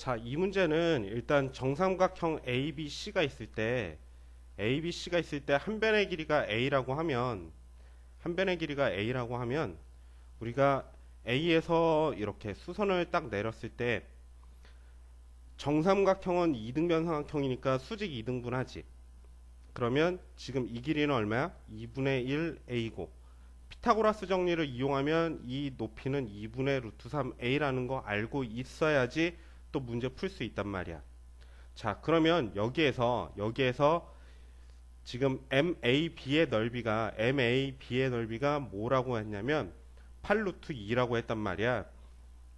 자, 이 문제는 일단 정삼각형 ABC가 있을 때 ABC가 있을 때 한 변의 길이가 A라고 하면 한 변의 길이가 A라고 하면 우리가 A에서 이렇게 수선을 딱 내렸을 때 정삼각형은 이등변 삼각형이니까 수직 이등분하지. 그러면 지금 이 길이는 얼마야? 2분의 1 A고 피타고라스 정리를 이용하면 이 높이는 2분의 루트 3A라는 거 알고 있어야지 또 문제 풀 수 있단 말이야. 자, 그러면 여기에서 여기에서 지금 MAB의 넓이가 MAB의 넓이가 뭐라고 했냐면 8루트 2라고 했단 말이야.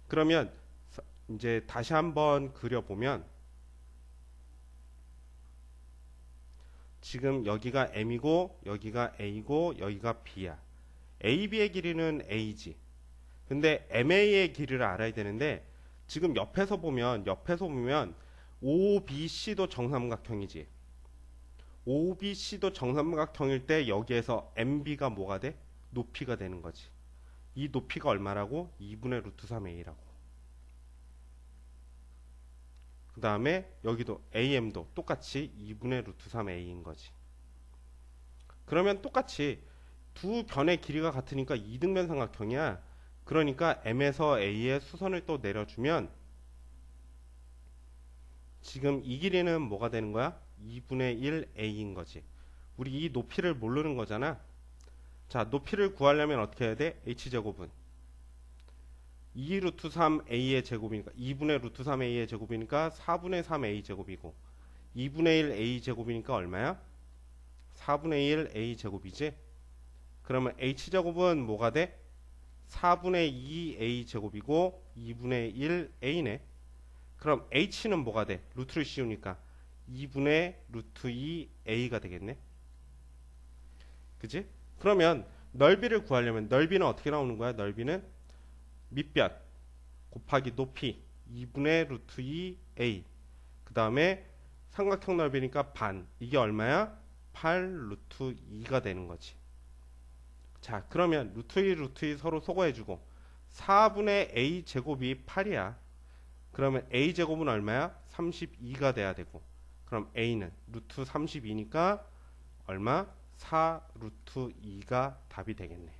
그러면 서- 이제 다시 한번 그려보면 지금 여기가 M이고 여기가 A고 여기가 B야. AB의 길이는 A지. 근데 MA의 길이를 알아야 되는데 지금 옆에서 보면 옆에서 보면 OBC도 정삼각형이지. OBC도 정삼각형일 때 여기에서 MB가 뭐가 돼? 높이가 되는 거지. 이 높이가 얼마라고? 2분의 루트 3A라고. 그 다음에 여기도 AM도 똑같이 2분의 루트 3A인 거지. 그러면 똑같이 두 변의 길이가 같으니까 이등변 삼각형이야. 그러니까 M에서 A에 수선을 또 내려주면 지금 이 길이는 뭐가 되는 거야? 2분의 1 A인 거지. 우리 이 높이를 모르는 거잖아. 자, 높이를 구하려면 어떻게 해야 돼? H제곱은 2 루트 3 A의 제곱이니까 2분의 루트 3 A의 제곱이니까 4분의 3 A 제곱이고 2분의 1 A 제곱이니까 얼마야? 4분의 1 A 제곱이지? 그러면 H제곱은 뭐가 돼? 4분의 2 A 제곱이고 2분의 1 A네. 그럼 H는 뭐가 돼? 루트를 씌우니까 2분의 루트 2 A가 되겠네. 그지? 그러면 넓이를 구하려면 넓이는 어떻게 나오는 거야? 넓이는 밑변 곱하기 높이 2분의 루트 2 A. 그 다음에 삼각형 넓이니까 반. 이게 얼마야? 8 루트 2가 되는 거지. 자, 그러면 루트 2, 루트 2 서로 소거해주고 4분의 a 제곱이 8이야. 그러면 a 제곱은 얼마야? 32가 돼야 되고 그럼 a는 루트 32니까 얼마? 4 루트 2가 답이 되겠네.